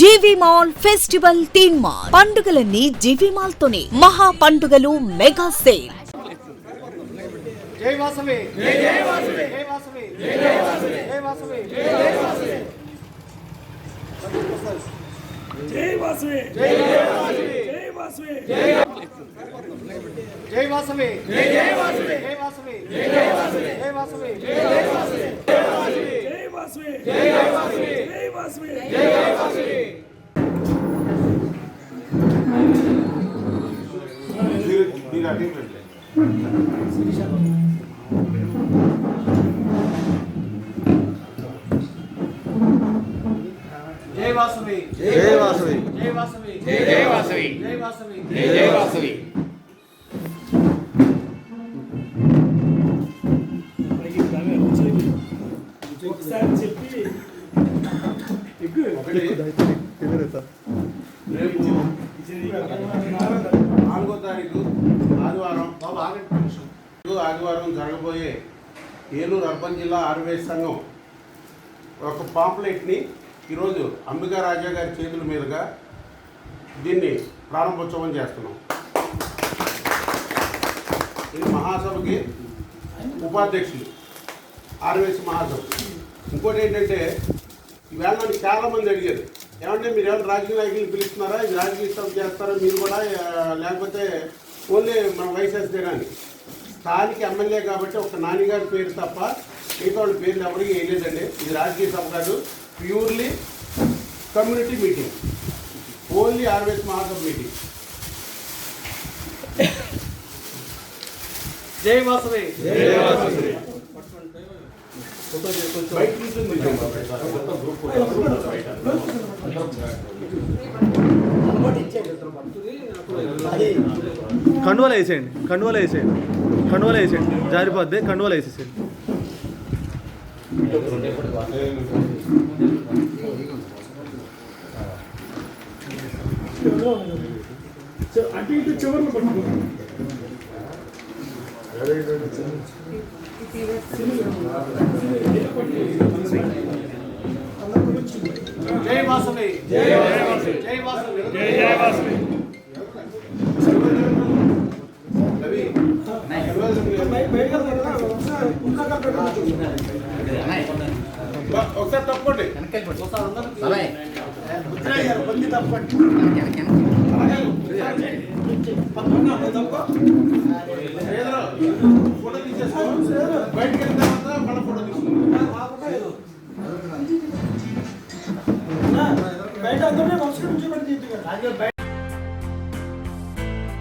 GV mall festival theme mall. పండుగలన్నీ GV mall తోనే మహా పండుగలు మెగా సేల్. జై వాసవి. జై జై వాసవి. జై వాసవి జై జై వాసవి జై వాసవి జై వాసవి జై వాసవి జై వాసవి జై వాసవి జై వాసవి జై జై వాసవి జై వాసవి జై జై వాసవి జై వాసవి జై జై వాసవి జై వాసవి జై జై జై తారీఖు ఆదివారం ఆదివారం జరగబోయే ఏలూరు అర్బన్ జిల్లా ఆరువేస్ సంఘం ఒక పాంప్లెట్ని ఈరోజు అంబికా రాజా గారి చేతుల మీదుగా దీన్ని ప్రారంభోత్సవం చేస్తున్నాం. ఇది మహాసభకి ఉపాధ్యక్షులు ఆర్వేస్ మహాసభ. ఇంకోటి ఏంటంటే ఈవేళ నన్ను చాలామంది అడిగారు ఏమంటే మీరు ఏమైనా రాజకీయ నాయకులు పిలుస్తున్నారా? ఇది రాజకీయ సభ చేస్తారా? మీరు కూడా లేకపోతే ఓన్లీ మన వైఎస్ఎస్ కానీ స్థానిక ఎమ్మెల్యే కాబట్టి ఒక నాన్నగారి పేరు తప్ప మిగతా వాళ్ళ పేర్లు ఎవరికి వేయలేదండి ఇది రాజకీయ సభ కాదు. ప్యూర్లీ కమ్యూనిటీ మీటింగ్ ఓన్లీ ఆర్వేస్ మహాసభ మీటింగ్ జై వాసవి. బయట నుంచి కండువాలు వేసేయండి. కండువాలు వేసేయండి. కండువాలు వేసేయండి. జారిపోద్ది. కండువాలు వేసేసేయండి. అటు ఇటు చివరిలో పట్టుకో జై వాసవి జై వాసవి జై వాసవి జై జై వాసవి రవి బా, ఒకసారి తప్పండి బాబాయ్ ఫోటో తీసేసుకో బయటకు వెళ్ళిన తర్వాత మళ్ళీ ఫోటో తీసుకుంటాం